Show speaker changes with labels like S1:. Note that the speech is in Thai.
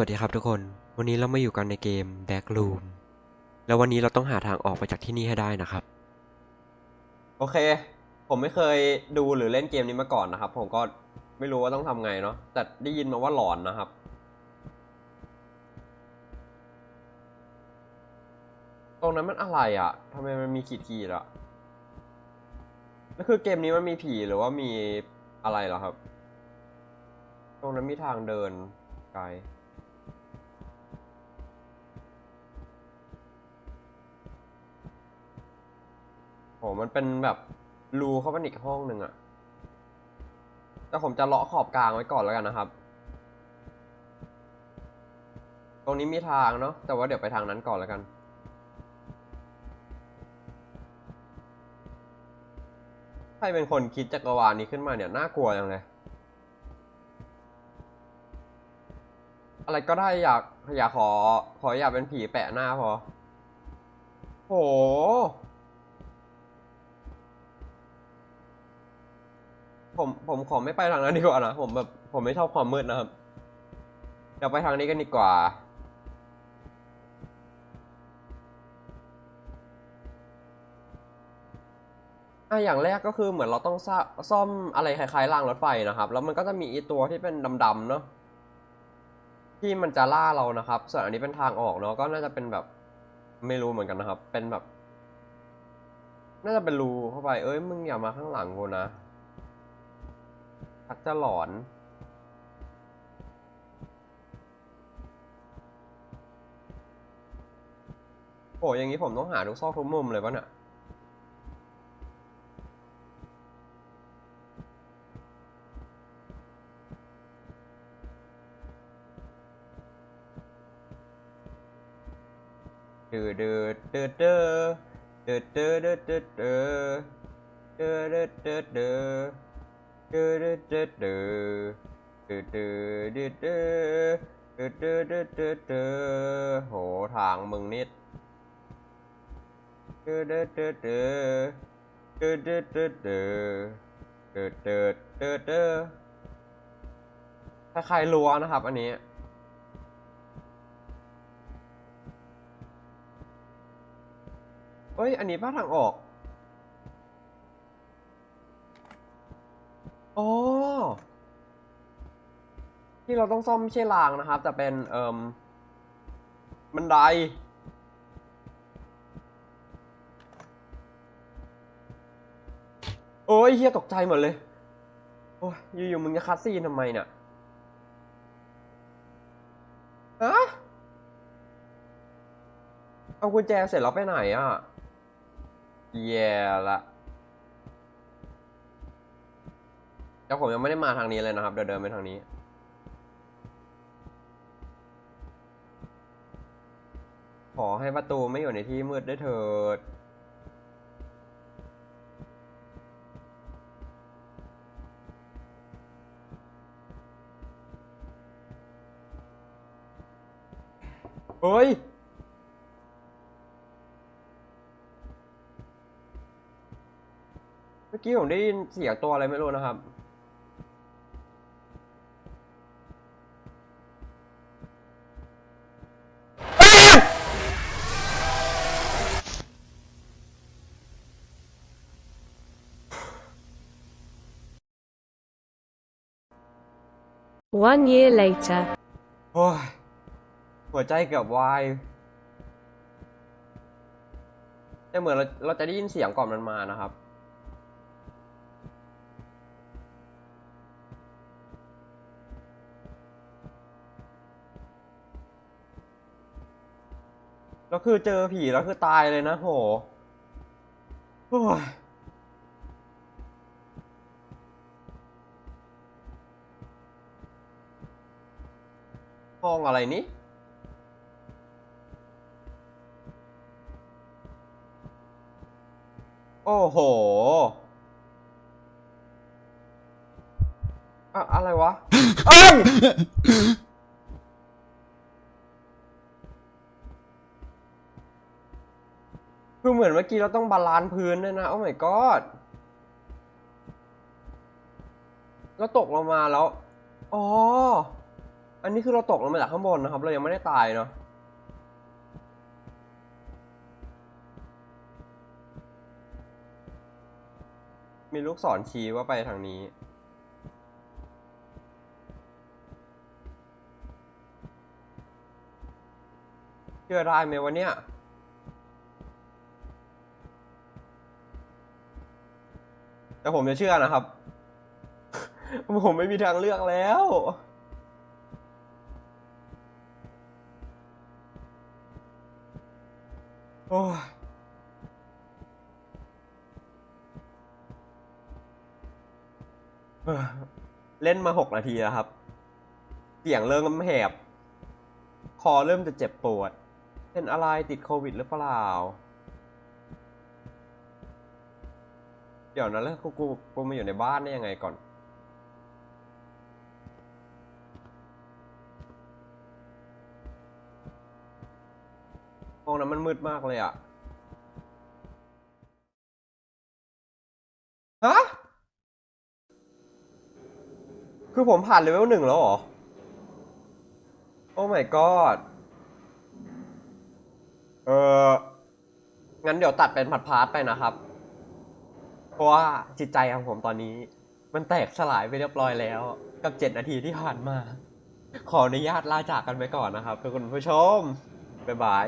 S1: วัสดีครับทุกคน วันนี้เรามาอยู่กันในเกม Backroom แล้ววันนี้เราต้องหาทางออกไปจากที่นี่ให้ได้นะครับ
S2: โอเค ผมไม่เคยดูหรือเล่นเกมนี้มาก่อนนะครับ ผมก็ไม่รู้ว่าต้องทำไงเนาะ แต่ได้ยินมาว่าหลอนนะครับ ตรงนั้นมันอะไรอะ่ะทำไมมันมีขีดขีดอะแล้วคือเกมนี้มันมีผีหรือว่ามีอะไรเหรอครับ ตรงนั้นมีทางเดินไกล หมันเป็นแบบรูเข้าไปอีกห้องหนึ่งอะแต่ผมจะเลาะขอบกลางไว้ก่อนแล้วกันนะครับ ตรงนี้มีทางเนาะแต่ว่าเดี๋ยวไปทางนั้นก่อนแล้วกัน ใครเป็นคนคิดจักรวาลนี้ขึ้นมาเนี่ยน่ากลัวจังเลย อะไรก็ได้อยากอยากขอ ขออยากเป็นผีแปะหน้าพอโห ผมผมขอไม่ไปทางนั้นดีกว่านะผมแบบผมไม่ชอบความมืดนะครับเดี๋ยวไปทางนี้กันดีกว่า อะอย่างแรกก็คือเหมือนเราต้องซ่ซอมอะไรคล้ายๆรางรถไฟนะครับ แล้วมันก็จะมีอีตัวที่เป็นดำๆเนาะที่มันจะล่าเรานะครับ ส่วนอันนี้เป็นทางออกเนาะก็น่าจะเป็นแบบไม่รู้เหมือนกันนะครับ เป็นแบบ น่าจะเป็นรูเข้าไป เอ้ยมึงอย่ามาข้างหลังกูนะ ชักจะหลอน โอ้อย่างนี้ผมต้องหาทุกซอกทุกมุมเลยปะเนี่ยดืดดืดดืดดืดดืดดืดดืดดืดดืดดืดดืดดืด ดืดดืดดืดดืดดืดดืดดืดดืดดืดดืดดืดดืดโหทางมึงนิดดืดดืดดืดดืดดืดดืดดืดดืดดืดดืดดืดดืดคล้ายๆรั้วนะครับ อันนี้เอ้ย อันนี้ป้าทางออก อ๋อ ที่เราต้องซ่อมไม่ใช่รางนะครับ แต่เป็นเอ่มบันได โอ้ยเฮียตกใจหมดเลย โอ้ยอยู่ๆมึงจะคัดซีนทำไมเนี่ยฮะเอากุญแจเสร็จแล้วไปไหนอะแย่ละ แต่ผมยังไม่ได้มาทางนี้เลยนะครับ เดินเดินไปทางนี้ ขอให้ประตูไม่อยู่ในที่มืดได้เถิด เฮ้ยเมื่อกี้ผมได้ยินเสียงตัวอะไรไม่รู้นะครับ
S3: One year later.
S2: โอ้ยหัวใจเกือบวายแต่เหมือนเราเราจะได้ยินเสียงก่อนมันมานะครับ แล้วคือเจอผีแล้วคือตายเลยนะโหโอ้ย ห้องอะไรนี้ โอ้โห อะอะไรวะเอ้ยคือเหมือนเมื่อกี้เราต้องบาลานซ์พื้นด้วยนะ โอ้ my god แล้วตกลงมาแล้ว อ๋อ อันนี้คือเราตกลงมาจากข้างบนนะครับ เรายังไม่ได้ตายเนาะมีลูกศรชี้ว่าไปทางนี้ เชื่อได้ไหมวะเนี่ยแต่ผมจะเชื่อนะครับ ผมไม่มีทางเลือกแล้ว โอ้ยเออเล่นมาหกนาทีแล้วครับ เสียงเริ่มแหบ คอเริ่มจะเจ็บปวด เป็นอะไรติดโควิดหรือเปล่า เดี๋ยวนะแล้วกูกูกูมาอยู่ในบ้านได้ยังไงก่อน องนั้นมันมืดมากเลยอะฮะ คือผมผ่านเลเวลหนึ่งแล้วเหรอ โอ้ my god เอองั้นเดี๋ยวตัดเป็นผัดพาร์ทไปนะครับ เพราะว่าจิตใจของผมตอนนี้ มันแตกสลายไปเรียบร้อยแล้ว กับเจ็ดนาทีที่ผ่านมา ขออนุญาตลาจากกันไปก่อนนะครับทุกคุณผู้ชมบ๊ายบาย